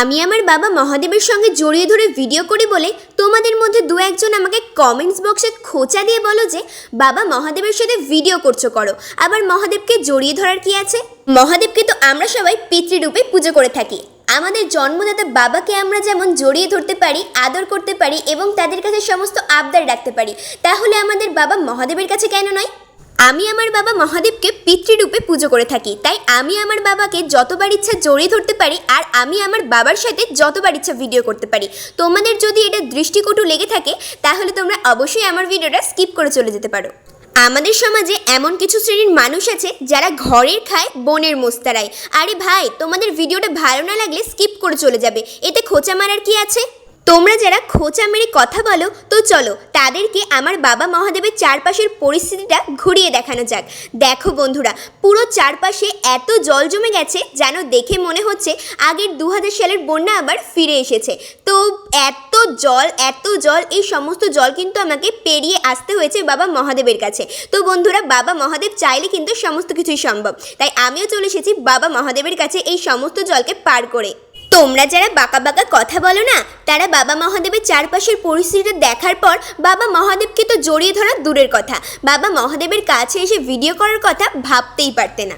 আমি আমার বাবা মহাদেবের সঙ্গে জড়িয়ে ধরে ভিডিও করি বলে তোমাদের মধ্যে দু একজন আমাকে কমেন্টস বক্সে খোঁচা দিয়ে বলো যে, বাবা মহাদেবের সাথে ভিডিও করছ করো, আবার মহাদেবকে জড়িয়ে ধরার কি আছে? মহাদেবকে তো আমরা সবাই পিতৃরূপে পুজো করে থাকি। আমাদের জন্মদাতা বাবাকে আমরা যেমন জড়িয়ে ধরতে পারি, আদর করতে পারি এবং তাদের কাছে সমস্ত আবদার রাখতে পারি, তাহলে আমাদের বাবা মহাদেবের কাছে কেন নয়? আমি আমার বাবা মহাদেবকে পিতৃরূপে পুজো করে থাকি। তাই আমি আমার বাবাকে যতবার ইচ্ছা জড়িয়ে ধরতে পারি আর আমি আমার বাবার সাথে যতবার ইচ্ছা ভিডিও করতে পারি। তোমাদের যদি এটা দৃষ্টিকটু লেগে থাকে, তাহলে তোমরা অবশ্যই আমার ভিডিওটা স্কিপ করে চলে যেতে পারো। আমাদের সমাজে এমন কিছু শ্রেণির মানুষ আছে, যারা ঘরের খায়, বনের মোস্তারায়। আরে ভাই, তোমাদের ভিডিওটা ভালো না লাগলে স্কিপ করে চলে যাবে। এতে খোঁচা মারার কি আছে? তোমরা যারা খোঁচা মেরে কথা বলো, তো চলো তাদেরকে আমার বাবা মহাদেবের চারপাশের পরিস্থিতিটা ঘুরিয়ে দেখানো যাক। দেখো বন্ধুরা, পুরো চারপাশে এত জল জমে গেছে যেন দেখে মনে হচ্ছে আগের দু হাজার সালের বন্যা আবার ফিরে এসেছে। তো এত জল এত জল, এই সমস্ত জল কিন্তু আমাকে পেরিয়ে আসতে হয়েছে বাবা মহাদেবের কাছে। তো বন্ধুরা, বাবা মহাদেব চাইলে কিন্তু সমস্ত কিছুই সম্ভব। তাই আমিও চলে এসেছি বাবা মহাদেবের কাছে এই সমস্ত জলকে পার করে। তোমরা যারা বাঁকা বাঁকা কথা বলো না, তারা বাবা মহাদেবের চারপাশের পরিস্থিতিটা দেখার পর বাবা মহাদেবকে তো জড়িয়ে ধরা দূরের কথা। বাবা মহাদেবের কাছে এসে ভিডিও করার কথা ভাবতেই পারতে না।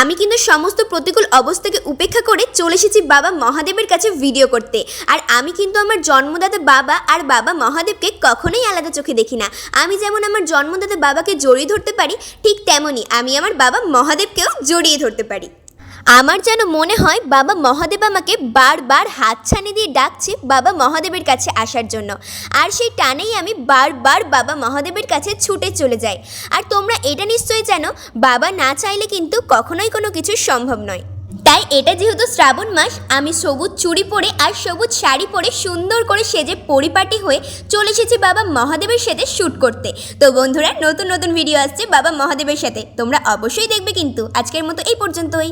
আমি কিন্তু সমস্ত প্রতিকূল অবস্থাকে উপেক্ষা করে চলে এসেছি বাবা মহাদেবের কাছে ভিডিও করতে। আর আমি কিন্তু আমার জন্মদাতা বাবা আর বাবা মহাদেবকে কখনোই আলাদা চোখে দেখি না। আমি যেমন আমার জন্মদাতা বাবাকে জড়িয়ে ধরতে পারি, ঠিক তেমনই আমি আমার বাবা মহাদেবকেও জড়িয়ে ধরতে পারি। আমার যেন মনে হয় বাবা মহাদেব আমাকে বারবার হাতছানি দিয়ে ডাকছে বাবা মহাদেবের কাছে আসার জন্য। আর সেই টানেই আমি বারবার বাবা মহাদেবের কাছে ছুটে চলে যাই। আর তোমরা এটা নিশ্চয়ই জানো, বাবা না চাইলে কিন্তু কখনোই কোনো কিছু সম্ভব নয়। তাই এটা যেহেতু শ্রাবণ মাস, আমি সবুজ চুড়ি পরে আর সবুজ শাড়ি পরে সুন্দর করে সেজে পরিপাটি হয়ে চলে এসেছি বাবা মহাদেবের সাথে শ্যুট করতে। তো বন্ধুরা, নতুন নতুন ভিডিও আসছে বাবা মহাদেবের সাথে। তোমরা অবশ্যই দেখবে কিন্তু। আজকের মতো এই পর্যন্তই।